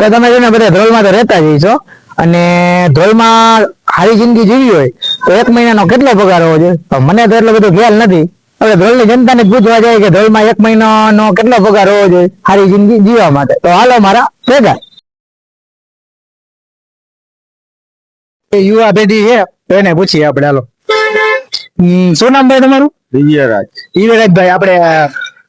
તો તમે છે ને બધા ધ્રોલમાં તો રહેતા જ છો. અને ધ્રોલમાં સારી જિંદગી જીવી હોય તો એક મહિનાનો કેટલો પગાર હોવો જોઈએ? મને તો એટલો બધો ખ્યાલ નથી. હવે ધ્રોલની જનતાને પૂછવા જાય કે ધ્રોલમાં એક મહિનાનો કેટલો પગાર હોવો જોઈએ સારી જિંદગી જીવવા માટે? તો હાલો મારા ભેગા. એ યુવા પેઢી છે તો એને પૂછીએ આપણે હાલો. શું નામ ભાઈ તમારું? વિજયરાજ ભાઈ આપણે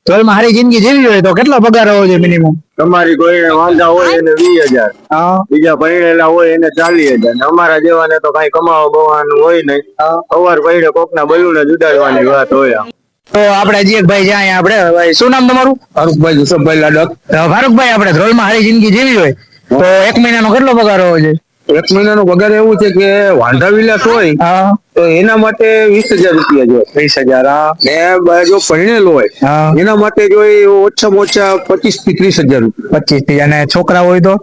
ધ્રોલમાં સારી જિંદગી જીવી હોય તો કેટલો પગાર હોવો જોઈએ મિનિમમ તમારી કોઈ વાંધા હોય એને વીસ હજાર. હા. બીજા ભણેલા હોય એને ચાલીસ હજાર. ને અમારા જેવાને તો કઈ કમાવા બવાનું હોય નહીં. સવાર પૈડે કોક ના બલૂન ને જુદાડવાની વાત હોય તો આપણે હજી એક ભાઈ જ્યાં આપણે ભાઈ શું નામ તમારું? ફારુકભાઈ જુસફભાઈ લાડક. ફારુકભાઈ ફારૂકભાઈ આપણે ધ્રોલમાં સારી જિંદગી જીવી હોય. તો એક મહિનાનો કેટલો પગાર હોવો જોઈએ? એક મહિનાનો પગાર એવું છે કે વાંધા વિલાસ હોય તો એના માટે વીસ હજાર રૂપિયા જો. વીસ હજાર ને જો ભણેલો હોય હા. એના માટે જોઈએ ઓછામાં ઓછા પચીસથી ત્રીસ હજાર રૂપિયા. પચીસથી અને છોકરા હોય તો?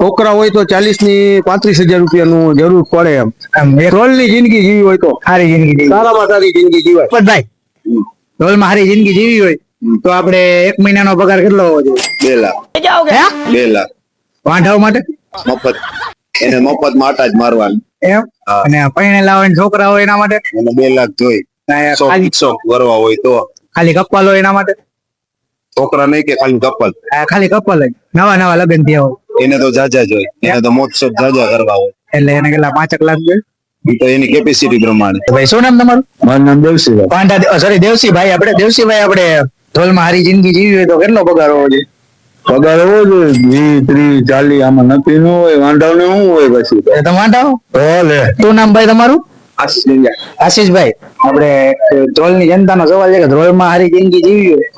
છોકરા હોય તો ચાલીસની પાંત્રીસ હજાર રૂપિયાનું જરૂર પડે એમ. રોલની જિંદગી જીવી હોય તો. સારી જિંદગી જીવી. સારામાં સારી જિંદગી જીવાય. ભાઈ ધ્રોલમાં સારી જિંદગી જીવી હોય તો આપણે એક મહિનાનો પગાર કેટલો હોવો જોઈએ? બે લાખ. હે? બે લાખ. વાંઢાઓ માટે? મફત. એને મફતમાં આટા જ મારવાનું. એમ? અને પૈણે લાવવાની છોકરા હોય એના માટે? એને બે લાખ જોઈ સો વરવા હોય તો. ખાલી કપાલ હોય એના માટે? છોકરા નહીં કે ખાલી કપલ. આ ખાલી કપલ જ. નવા નવા લગ્ન થયા હોય. એને તો જાજા જોઈ હોય. એને તો મોત્સવ જાજા કરવા હોય. એટલે એને કેટલા પાંચક લાખ જોઈએ? ઈ તો એની કેપેસિટી પ્રમાણે. ભાઈ શું નામ તમારું? મારું નામ દેવસિંહ પાંડા સોરી દેવસીભાઈ આપણે દેવસીભાઈ આપણે ધોલમાં હારી જિંદગી જીવી હોય તો કેટલો પગાર હોવો જોઈએ? પગાર એવો જોઈએ. વી ત્રીસ ચાલીસ આમાં નક્કી ન હોય વાંઢાવ ને શું હોય પછી. એ તમે વાંઢાવ? ભલે શું નામ ભાઈ તમારું. આશીષભાઈ. આપણે જનતા જનતાનો સવાલ છે કે ધ્રોલમાં સારી જિંદગી જીવી હોય?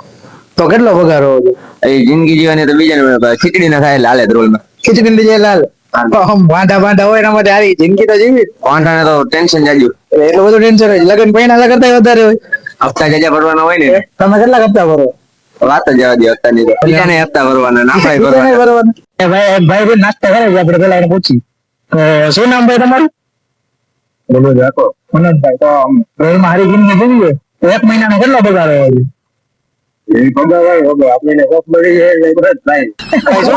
તો કેટલો પગાર હોવો જોઈએ? એ જિંદગી જીવવાની તો બીજાને ખીચડી ના થાય લાલે ધ્રોલમાં ખીચડી બીજા લાલ વાંધા વાંધા વાંઢા હોય એના માટે હારી જિંદગી તો જીવી વાંઢાને તો ટેન્શન જાજુ એટલું બધું ટેન્શન હોય. લગન પહેલા કરતા વધારે હોય. હપ્તા જાજા ભરવાના હોય ને. તમે કેટલા હપ્તા ભરો? વાત જ જવા દે હપ્તાની તો. બીજાને હપ્તા ભરવાના ના ભાઈ ભરવાના? ભરવાના. ભાઈ એક ભાઈ ભાઈ નાસ્તા કરે છે આપણે પેલા એને પૂછી શું નામ ભાઈ તમારું? બોલો જાકો મનોજભાઈ તો ટ્રેનમાં હારી જિંદગી જીવી હોય તો એક મહિનાનો કેટલો પગાર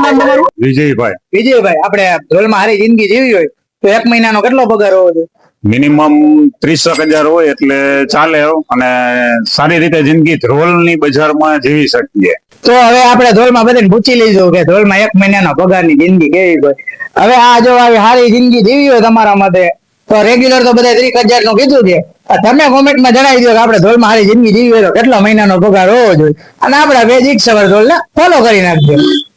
નામ તમારું? વિજયભાઈ. વિજયભાઈ આપણે ધ્રોલમાં હારી જિંદગી જીવી હોય તો એક મહિનાનો કેટલો પગાર હોવો જોઈએ? મિનિમમ ત્રીસેક હજાર હોય એટલે ચાલે અને સારી રીતે જિંદગી ધ્રોલની બજારમાં જીવી શકીએ. તો હવે આપણે ધોલમાં બધાને પૂછી લઈશું કે ધોલમાં એક મહિનાનો પગારની જિંદગી કેવી હોય? હવે આ જો આવી સારી જિંદગી જીવી હોય તમારા માટે, તો રેગ્યુલર તો બધા ત્રીસ હજારનું કીધું છે તમે કોમેન્ટમાં જણાવી દો કે આપણે ધોલમાં સારી જિંદગી જીવી હોય કેટલો મહિનાનો પગાર હોવો જોઈએ? અને આપણા બે જીક સવાર ધોલ ને ફોલો કરી નાખજો.